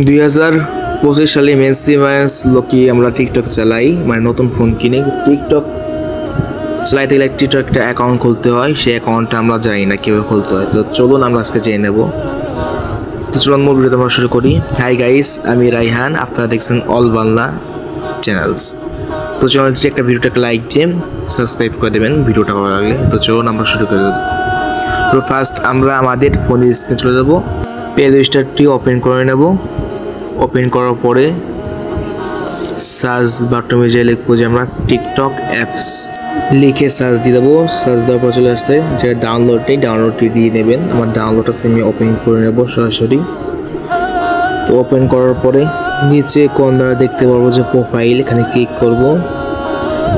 দুই হাজার পঁচিশ সালে ম্যাক্সিমাস লোকই আমরা টিকটক চালাই। মানে নতুন ফোন কিনে। টিকটক চালাইতে গেলে টিকটক একটা অ্যাকাউন্ট খুলতে হয়। সেই অ্যাকাউন্টটা আমরা জানি না কীভাবে খুলতে হয়। তো চলুন আমরা আজকে জেনে নেব। তো চলুন মূল ভিডিও আমরা শুরু করি। হাই গাইস আমি রাইহান আপনারা দেখছেন অল বাংলা চ্যানেলস তো চ্যানেলটি একটা ভিডিওটা একটা লাইক দিয়ে সাবস্ক্রাইব করে দেবেন। ভিডিওটা ভালো লাগলে। তো চলুন আমরা শুরু করে। দেবো তো ফার্স্ট আমরা আমাদের ফোনের স্ক্রিনে চলে যাব। প্লে রেজিস্টারটি ওপেন করে নেব। ওপেন করার পরে সার্চ বাটনে যে লিখব যে আমরা টিকটক অ্যাপস লিখে সার্চ দিয়ে দেবো। সার্চ দেওয়ার পর চলে আসছে যে ডাউনলোডটি ডাউনলোডটি দিয়ে নেবেন। আমার ডাউনলোডটা সেমি ওপেন করে নেব সরাসরি। তো ওপেন করার পরে নিচে কোন দ্বারা দেখতে পারব যে প্রোফাইল এখানে ক্লিক করব।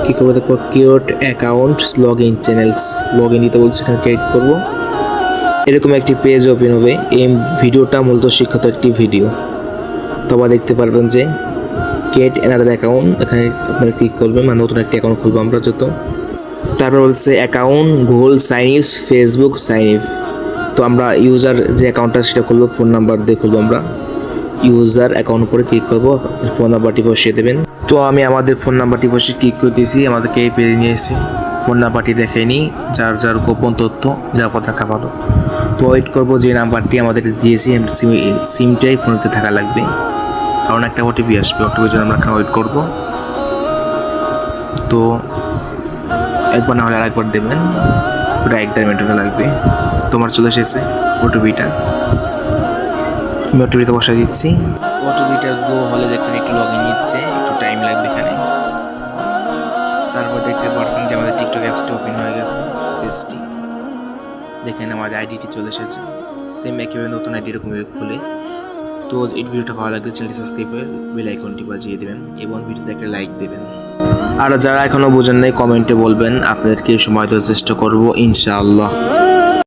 কি করব দেখব কিওট account log in channels log in দিতে বলছে, এখানে ক্লিক করব। এরকম একটি পেজ ওপেন হবে। এই ভিডিওটা মূলত শিক্ষাত একটি ভিডিও তবা দেখতে পারবেন যে গেট অ্যানাদার অ্যাকাউন্ট এখানে আপনারা ক্লিক করবেন মানে নতুন একটি অ্যাকাউন্ট খুলবো আমরা যত। তারপর বলছে account Google sign is Facebook sign if তো আমরা ইউজার যে অ্যাকাউন্টটা সেটা খুলবো ফোন নাম্বার দিয়ে খুলবো আমরা। ইউজার অ্যাকাউন্ট উপরে ক্লিক করব ফোন নাম্বারটি বসিয়ে দেবেন। তো আমি আমাদের ফোন নাম্বারটি বসিয়ে ক্লিক করে দিয়েছি, আমাদেরকে এই পেজে নিয়ে এসেছি। ফোন নাম্বারটি দেখে নিই, যার যার গোপন তথ্য, নিরাপদ রাখা ভালো। তো ওয়েট করব যে নাম্বারটি আমাদের দিয়েছি সিম সিমটাই ফোনেতে থাকা লাগবে। কারণ একটা ওটিপি আসবে ওটিপির জন্য আমরা এখানে ওয়েট করব। তো একবার না হলে আরেকবার দেবেন। ওটা এক দেড় মিনিট লাগবে। তোমার চলে এসেছে ওটিপিটা আমি ওটিপিতে বসাই দিচ্ছি। ওটিপিটা গো হলে দেখবেন একটু লগ ইন নিচ্ছে, একটু টাইম লাগবে এখানে। তারপর দেখতে পারছেন যে আমাদের টিকটক অ্যাপসটি ওপেন হয়ে গেছে পেজটি দেখেন, আমাদের আইডিটি চলে এসেছে। সেম একেবারে নতুন আইডি এরকমভাবে খুলে। তো এই ভিডিওটা ভালো লাগলে চ্যানেলটি সাবস্ক্রাইব করে বেল আইকনটি বাজিয়ে দেবেন এবং ভিডিওতে একটা লাইক দেবেন। আর যারা এখনও বোঝেন নাই, কমেন্টে বলবেন, আপনাদেরকে সময় দেওয়ার চেষ্টা করব, ইনশাআল্লাহ।